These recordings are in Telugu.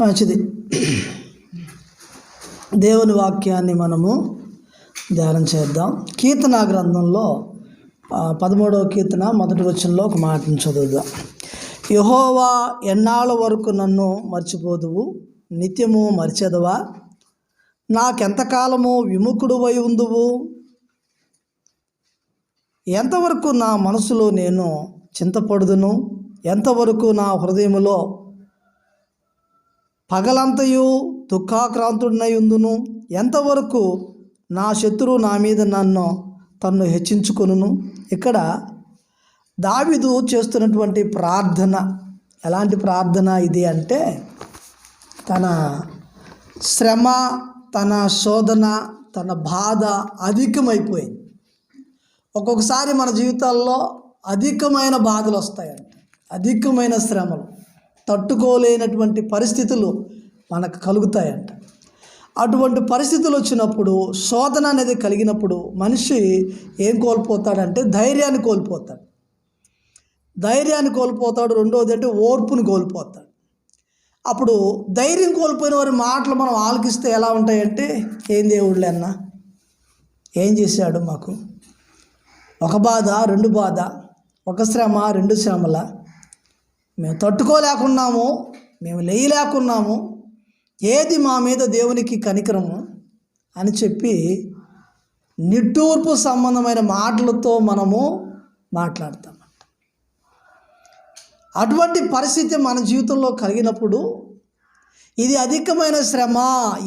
మంచిది. దేవుని వాక్యాన్ని మనము ధ్యానం చేద్దాం. కీర్తన గ్రంథంలో పదమూడవ కీర్తన మొదటి వచనంలో ఒక మాటను చదువుదాం. యహోవా ఎన్నాళ్ళ వరకు నన్ను మర్చిపోదువు? నిత్యము మరిచెదవా? నాకెంతకాలము విముఖుడు వై ఉందువు? ఎంతవరకు నా మనసులో నేను చింతపడుదును? ఎంతవరకు నా హృదయములో పగలంతయు దుఃఖాక్రాంతుడినై ఉందును. ఎంతవరకు నా శత్రువు నా మీద నన్ను తన్ను హెచ్చించుకొనును? ఇక్కడ దావిదు చేస్తున్నటువంటి ప్రార్థన. ఎలాంటి ప్రార్థన ఇది అంటే తన శ్రమ తన శోధన తన బాధ అధికమైపోయింది. ఒక్కొక్కసారి మన జీవితాల్లో అధికమైన బాధలు వస్తాయంట అధికమైన శ్రమలు. తట్టుకోలేనటువంటి పరిస్థితులు మనకు కలుగుతాయంట. అటువంటి పరిస్థితులు వచ్చినప్పుడు శోధన అనేది కలిగినప్పుడు మనిషి ఏం కోల్పోతాడంటే ధైర్యాన్ని కోల్పోతాడు. ధైర్యాన్ని కోల్పోతాడు రెండోది అంటే ఓర్పును కోల్పోతాడు. అప్పుడు ధైర్యం కోల్పోయిన వారి మాటలు మనం ఆలకిస్తే ఎలా ఉంటాయంటే ఏం దేవుళ్ళే అన్న? ఏం చేశాడు మాకు? ఒక బాధ రెండు బాధ ఒక శ్రమ రెండు శ్రమల మేము తట్టుకోలేకున్నాము మేము లేయలేకున్నాము ఏది మా మీద దేవునికి కనికరము అని చెప్పి నిట్టూర్పు సంబంధమైన మాటలతో మనము మాట్లాడతాం. అటువంటి పరిస్థితి మన జీవితంలో కలిగినప్పుడు ఇది అధికమైన శ్రమ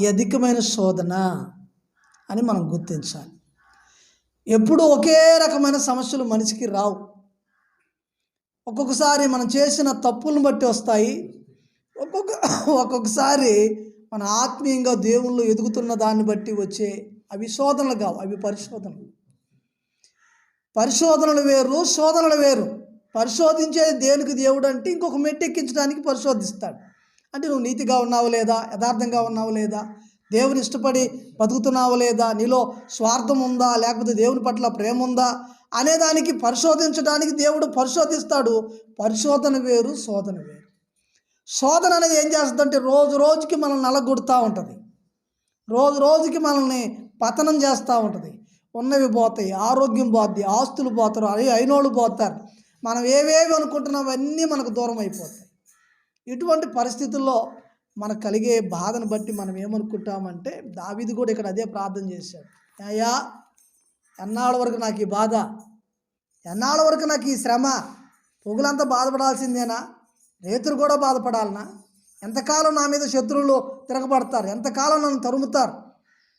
ఈ అధికమైన శోధన అని మనం గుర్తించాలి. ఎప్పుడు ఒకే రకమైన సమస్యలు మనిషికి రావు. ఒక్కొక్కసారి మనం చేసిన తప్పులను బట్టి వస్తాయి. ఒక్కొక్క ఒక్కొక్కసారి మన ఆత్మీయంగా దేవుళ్ళు ఎదుగుతున్న దాన్ని బట్టి వచ్చే అవి శోధనలు కావు అవి పరిశోధనలు. పరిశోధనలు వేరు శోధనలు వేరు. పరిశోధించేది దేనికి దేవుడు అంటే ఇంకొక మెట్టెక్కించడానికి పరిశోధిస్తాడు. అంటే నువ్వు నీతిగా ఉన్నావు లేదా యథార్థంగా ఉన్నావు లేదా దేవుని ఇష్టపడి బతుకుతున్నావు లేదా నీలో స్వార్థం ఉందా లేకపోతే దేవుని పట్ల ప్రేమ ఉందా అనేదానికి పరిశోధించడానికి దేవుడు పరిశోధిస్తాడు. పరిశోధన వేరు శోధన వేరు. శోధన అనేది ఏం చేస్తుందంటే రోజు రోజుకి మనల్ని నలగొడుతూ ఉంటుంది. రోజు రోజుకి మనల్ని పతనం చేస్తూ ఉంటుంది. ఉన్నవి పోతాయి ఆరోగ్యం పోద్ది ఆస్తులు పోతారు అవి అయినోళ్ళు పోతారు. మనం ఏవేవి అనుకుంటున్నావన్నీ మనకు దూరం అయిపోతాయి. ఇటువంటి పరిస్థితుల్లో మనకు కలిగే బాధను బట్టి మనం ఏమనుకుంటామంటే దావిది కూడా ఇక్కడ అదే ప్రార్థన చేశాడు. అయ్యా ఎన్నాళ్ళ వరకు నాకు ఈ బాధ? ఎన్నాళ్ళ వరకు నాకు ఈ శ్రమ? పొగులంతా బాధపడాల్సిందేనా? రేతులు కూడా బాధపడాలనా? ఎంతకాలం నా మీద శత్రువులు తిరగబడతారు? ఎంతకాలం నన్ను తరుముతారు?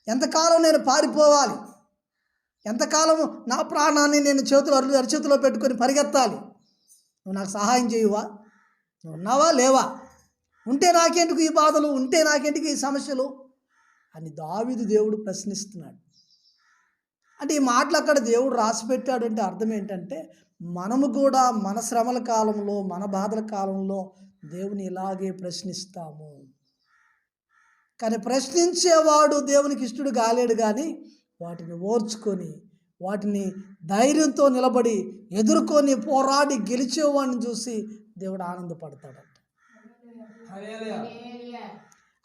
ఎంతకాలం నేను పారిపోవాలి? ఎంతకాలం నా ప్రాణాన్ని నేను చేతులు అరు అరిచేతిలో పెట్టుకొని పరిగెత్తాలి? నువ్వు నాకు సహాయం చేయువా? నువ్వు ఉన్నావా? లేవా? ఉంటే నాకెందుకు ఈ బాధలు? ఉంటే నాకెందుకు ఈ సమస్యలు? అని దావిదు దేవుడు ప్రశ్నిస్తున్నాడు. అంటే ఈ మాటలు అక్కడ దేవుడు రాసి పెట్టాడు అంటే అర్థం ఏంటంటే మనము కూడా మన శ్రమల కాలంలో మన బాధల కాలంలో దేవుని ఇలాగే ప్రశ్నిస్తాము. కానీ ప్రశ్నించేవాడు దేవునికి ఇష్టడు కాలేడు కానీ వాటిని ఓర్చుకొని వాటిని ధైర్యంతో నిలబడి ఎదుర్కొని పోరాడి గెలిచేవాడిని చూసి దేవుడు ఆనందపడతాడట.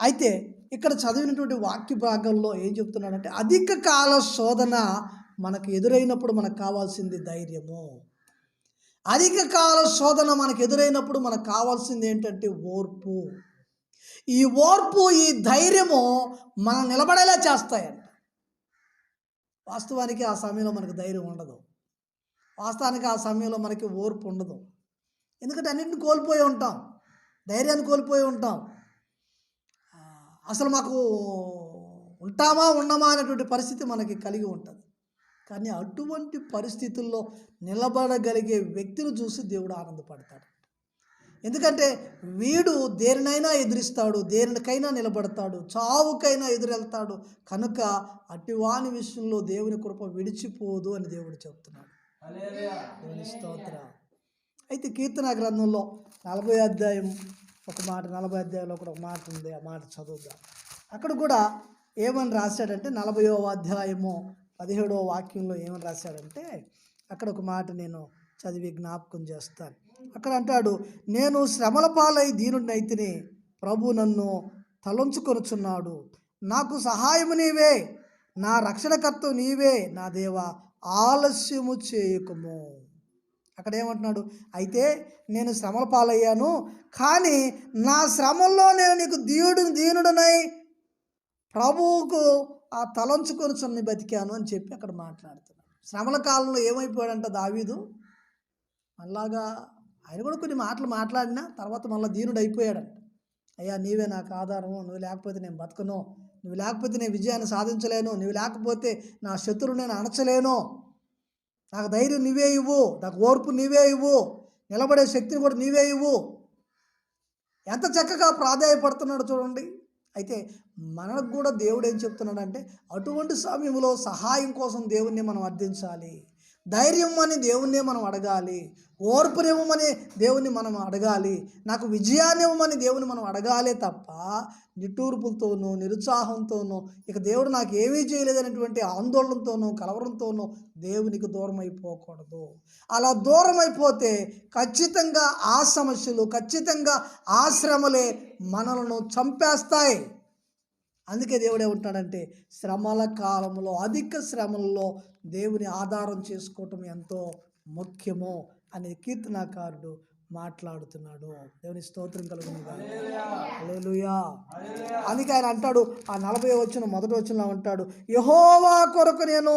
అయితే ఇక్కడ చదివినటువంటి వాక్య భాగంలో ఏం చెప్తున్నాడంటే అధిక కాల శోధన మనకు ఎదురైనప్పుడు మనకు కావాల్సింది ధైర్యము. అధిక కాల శోధన మనకు ఎదురైనప్పుడు మనకు కావాల్సింది ఏంటంటే ఓర్పు. ఈ ఓర్పు ఈ ధైర్యము మనం నిలబడేలా చేస్తాయంట. వాస్తవానికి ఆ సమయంలో మనకు ధైర్యం ఉండదు. వాస్తవానికి ఆ సమయంలో మనకి ఓర్పు ఉండదు. ఎందుకంటే అన్నింటిని కోల్పోయి ఉంటాం. ధైర్యాన్ని కోల్పోయి ఉంటాం. అసలు మాకు ఉంటామా ఉండమా అనేటువంటి పరిస్థితి మనకి కలిగి ఉంటుంది. కానీ అటువంటి పరిస్థితుల్లో నిలబడగలిగే వ్యక్తిని చూసి దేవుడు ఆనందపడతాడు. ఎందుకంటే వీడు దేనినైనా ఎదిరిస్తాడు దేనికైనా నిలబడతాడు చావుకైనా ఎదురెళ్తాడు కనుక అటివాని విషయంలో దేవుని కృప విడిచిపోదు అని దేవుడు చెప్తున్నాడు. దేవుని స్తోత్ర. అయితే కీర్తన గ్రంథంలో నలభై అధ్యాయం ఒక మాట నలభై అధ్యాయంలో కూడా ఒక మాట ఉంది ఆ మాట చదువుదాం. అక్కడ కూడా ఏమని రాశాడంటే నలభైవ అధ్యాయము పదిహేడవ వాక్యంలో ఏమని రాశాడంటే అక్కడ ఒక మాట నేను చదివి జ్ఞాపకం చేస్తాను. అక్కడ అంటాడు నేను శ్రమల పాలై దీనుడినైతిని ప్రభు నన్ను తలంచుకొనుచున్నాడు. నాకు సహాయము నీవే నా రక్షణకర్త నీవే నా దేవ ఆలస్యము చేయకము. అక్కడ ఏమంటున్నాడు అయితే నేను శ్రమల పాలయ్యాను కానీ నా శ్రమల్లో నేను నీకు దీయుడు దీనుడనై ప్రభువుకు ఆ తలంచుకొని బతికాను అని చెప్పి అక్కడ మాట్లాడుతున్నాడు. శ్రమల కాలంలో ఏమైపోయాడంట దావీదు? మళ్ళాగా ఆయన కూడా కొన్ని మాటలు మాట్లాడినా తర్వాత మళ్ళీ దీనుడు అయిపోయాడంట. అయ్యా నీవే నాకు ఆధారము నువ్వు లేకపోతే నేను బతకను నువ్వు లేకపోతే నేను విజయాన్ని సాధించలేను నువ్వు లేకపోతే నా శత్రువు నేను అణచలేను నాకు ధైర్యం నీవే ఇవ్వు. నాకు ఓర్పు నీవే ఇవ్వు. నిలబడే శక్తిని కూడా నీవే ఇవ్వు. ఎంత చక్కగా ప్రాధాయపడుతున్నాడు చూడండి. అయితే మనకు కూడా దేవుడు ఏం చెప్తున్నాడంటే అటువంటి సమయంలో సహాయం కోసం దేవుణ్ణి మనం అర్థించాలి. ధైర్యం అని దేవుణ్ణి మనం అడగాలి. ఓర్పునివ్వమని దేవుణ్ణి మనం అడగాలి. నాకు విజయాన్ని ఇవ్వమని దేవుని మనం అడగాలే తప్ప నిట్టూర్పులతోనూ నిరుత్సాహంతోనూ ఇక దేవుడు నాకు ఏమీ చేయలేదనేటువంటి ఆందోళనతోనూ కలవరంతోనూ దేవునికి దూరం అయిపోకూడదు అలా దూరం అయిపోతే ఖచ్చితంగా ఆ సమస్యలు ఖచ్చితంగా ఆ శ్రమలే మనలను చంపేస్తాయి. అందుకే దేవుడు ఏమంటాడంటే శ్రమల కాలంలో అధిక శ్రమల్లో దేవుని ఆధారం చేసుకోవటం ఎంతో ముఖ్యమో అనే కీర్తనాకారుడు మాట్లాడుతున్నాడు. దేవుని స్తోత్రం కలుగునుగా అందుకే ఆయన అంటాడు ఆ నలభై వచ్చిన మొదటి వచ్చిన అంటాడు యహోవా కొరకు నేను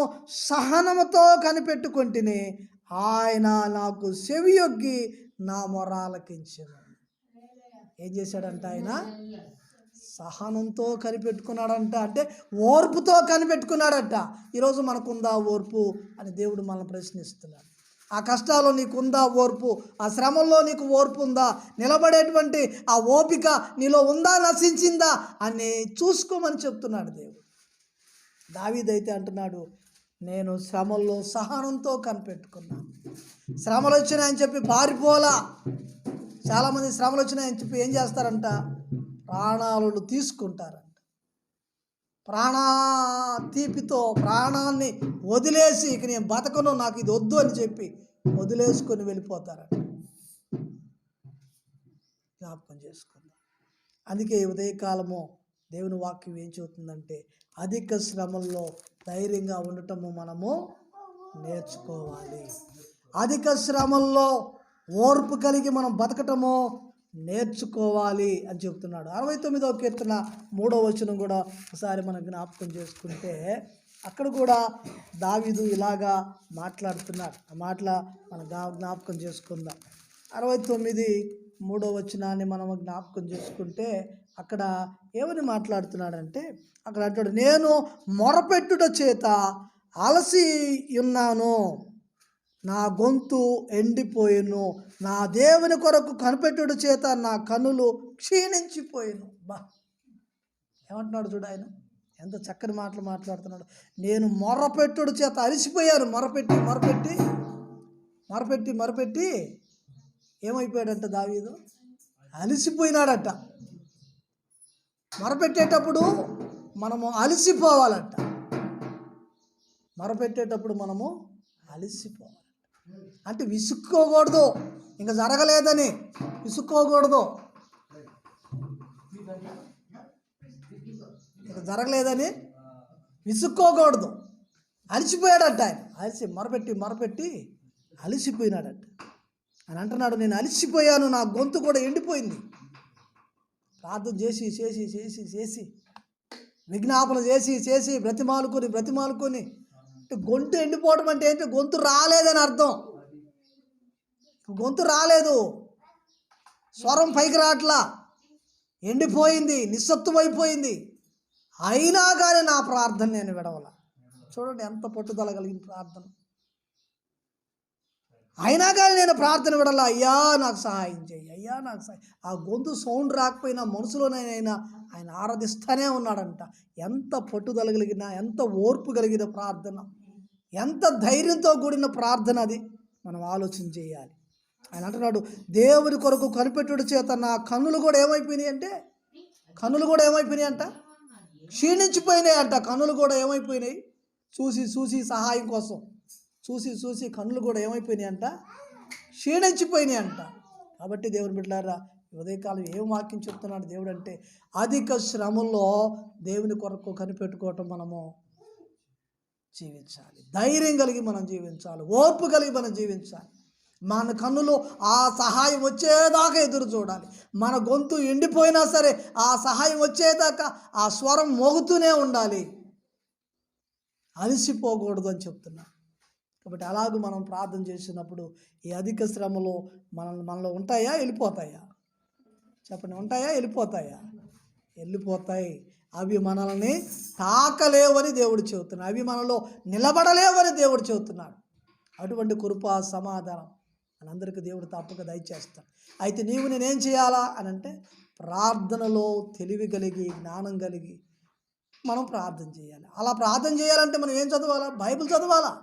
సహనముతో కనిపెట్టుకుంటుని ఆయన నాకు చెవియొగ్గి నా మొరాలకించను. ఏం చేశాడంట ఆయన? సహనంతో కనిపెట్టుకున్నాడంట. అంటే ఓర్పుతో కనిపెట్టుకున్నాడంట. ఈరోజు మనకుందా ఓర్పు అని దేవుడు మనల్ని ప్రశ్నిస్తున్నాడు. ఆ కష్టాల్లో నీకుందా ఓర్పు? ఆ శ్రమల్లో నీకు ఓర్పు ఉందా? నిలబడేటువంటి ఆ ఓపిక నీలో ఉందా? నశించిందా? అని చూసుకోమని చెప్తున్నాడు దేవుడు. దావీదైతే అంటున్నాడు నేను శ్రమల్లో సహనంతో కనిపెట్టుకున్నాను. శ్రమలు వచ్చినాయని చెప్పి పారిపోలా చాలామంది శ్రమలు వచ్చినాయని చెప్పి ఏం చేస్తారంట? ప్రాణాలను తీసుకుంటారంట. ప్రాణా తీపితో ప్రాణాన్ని వదిలేసి ఇక నేను బతకను నాకు ఇది వద్దు అని చెప్పి వదిలేసుకొని వెళ్ళిపోతారంట. జ్ఞాపకం చేసుకుందాం. అందుకే ఉదయకాలము దేవుని వాక్యం ఏం చెబుతుందంటే అధిక శ్రమల్లో ధైర్యంగా ఉండటము మనము నేర్చుకోవాలి. అధిక శ్రమల్లో ఓర్పు కలిగి మనం బతకటము నేర్చుకోవాలి అని చెప్తున్నాడు అరవై తొమ్మిదవ కీర్తన మూడవ వచనం కూడా ఒకసారి మనం జ్ఞాపకం చేసుకుంటే అక్కడ కూడా దావీదు ఇలాగా మాట్లాడుతున్నాడు. ఆ మాటల మనం జ్ఞాపకం చేసుకుందాం. అరవై తొమ్మిది మూడో వచనాన్ని మనం జ్ఞాపకం చేసుకుంటే అక్కడ ఏమని మాట్లాడుతున్నాడంటే అక్కడ అంటాడు నేను మొరపెట్టుట చేత అలసి ఉన్నాను. నా గొంతు ఎండిపోయిను. నా దేవుని కొరకు కనిపెట్టుడు చేత నా కన్నులు క్షీణించిపోయాను. బా. ఏమంటున్నాడు చూడు ఆయన? ఎంత చక్కని మాటలు మాట్లాడుతున్నాడు. నేను మొరపెట్టుడు చేత అలసిపోయాను. మొరపెట్టి మొరపెట్టి మొరపెట్టి మొరపెట్టి. ఏమైపోయాడంట దావీదు? అలసిపోయినాడట. మొరపెట్టేటప్పుడు మనము అలసిపోవాలంట. మొరపెట్టేటప్పుడు మనము అలసిపోవాలి అంటే విసుక్కోకూడదు. ఇంకా జరగలేదని విసుక్కోకూడదు. ఇంకా జరగలేదని విసుక్కోకూడదు. అలసిపోయాడట ఆయన. అలసి మొరపెట్టి మొరపెట్టి అలసిపోయినాడట. అని అంటున్నాడు నేను అలసిపోయాను నా గొంతు కూడా ఎండిపోయింది. ప్రార్థన చేసి చేసి చేసి చేసి విజ్ఞాపన చేసి చేసి బ్రతిమాలుకొని బ్రతిమాలుకొని గొంతు ఎండిపోవడం అంటే ఏంటి? గొంతు రాలేదని అర్థం. గొంతు రాలేదు. స్వరం పైకి రాట్లా ఎండిపోయింది నిస్సత్తువైపోయింది అయినా కానీ నా ప్రార్థన నేను విడవల. చూడండి ఎంత పట్టుదల కలిగిన ప్రార్థన. అయినా కానీ నేను ప్రార్థన విడాల అయ్యా నాకు సహాయం చేయి. అయ్యా నాకు సహాయం. ఆ గొంతు సౌండ్ రాకపోయినా మనసులోనైనా ఆయన ఆరాధిస్తూనే ఉన్నాడంట. ఎంత పట్టుదల కలిగిన ఎంత ఓర్పు కలిగిన ప్రార్థన. ఎంత ధైర్యంతో కూడిన ప్రార్థన అది? మనం ఆలోచన చేయాలి. ఆయన అంటున్నాడు దేవుని కొరకు కనిపెట్టుడు చేత నా కన్నులు కూడా ఏమైపోయినాయి అంటే? కన్నులు కూడా ఏమైపోయినాయి అంట? క్షీణించిపోయినాయి అంట. కన్నులు కూడా ఏమైపోయినాయి? చూసి చూసి సహాయం కోసం. చూసి చూసి కన్నులు కూడా ఏమైపోయినాయి అంట? క్షీణించిపోయినాయి అంట. కాబట్టి దేవుని బిడ్డలారా ఈ ఉదయకాలం ఏం వాక్యం చెప్తున్నాడు దేవుడు అంటే అధిక శ్రమంలో దేవుని కొరకు కనిపెట్టుకోవటం మనము జీవించాలి. ధైర్యం కలిగి మనం జీవించాలి. ఓర్పు కలిగి మనం జీవించాలి. మన కన్నులు ఆ సహాయం వచ్చేదాకా ఎదురు చూడాలి. మన గొంతు ఎండిపోయినా సరే ఆ సహాయం వచ్చేదాకా ఆ స్వరం మోగుతూనే ఉండాలి. అలసిపోకూడదు అని చెప్తున్నా. కాబట్టి అలాగూ మనం ప్రార్థన చేసినప్పుడు ఈ అధిక శ్రమలు మన మనలో ఉంటాయా? వెళ్ళిపోతాయా? చెప్పండి ఉంటాయా? వెళ్ళిపోతాయా? వెళ్ళిపోతాయి. అవి మనల్ని తాకలేవని దేవుడు చెబుతున్నాడు. అవి మనలో నిలబడలేవని దేవుడు చెబుతున్నాడు. అటువంటి కృప సమాధానం మనందరికీ దేవుడు తప్పక దయచేస్తాడు. అయితే నీవు నేనేం చేయాలా అని అంటే ప్రార్థనలో తెలివి కలిగి జ్ఞానం కలిగి మనం ప్రార్థన చేయాలి. అలా ప్రార్థన చేయాలంటే మనం ఏం చదవాలా? బైబిల్ చదవాలా?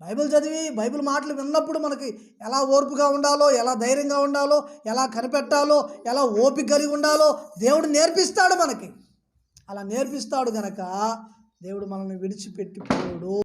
బైబిల్ చదివి బైబిల్ మాటలు విన్నప్పుడు మనకి ఎలా ఓర్పుగా ఉండాలో ఎలా ధైర్యంగా ఉండాలో ఎలా కనిపెట్టాలో ఎలా ఓపిక కలిగి ఉండాలో దేవుడు నేర్పిస్తాడు మనకి. అలా నేర్పిస్తాడు గనక దేవుడు మనల్ని విడిచిపెట్టిపోడు.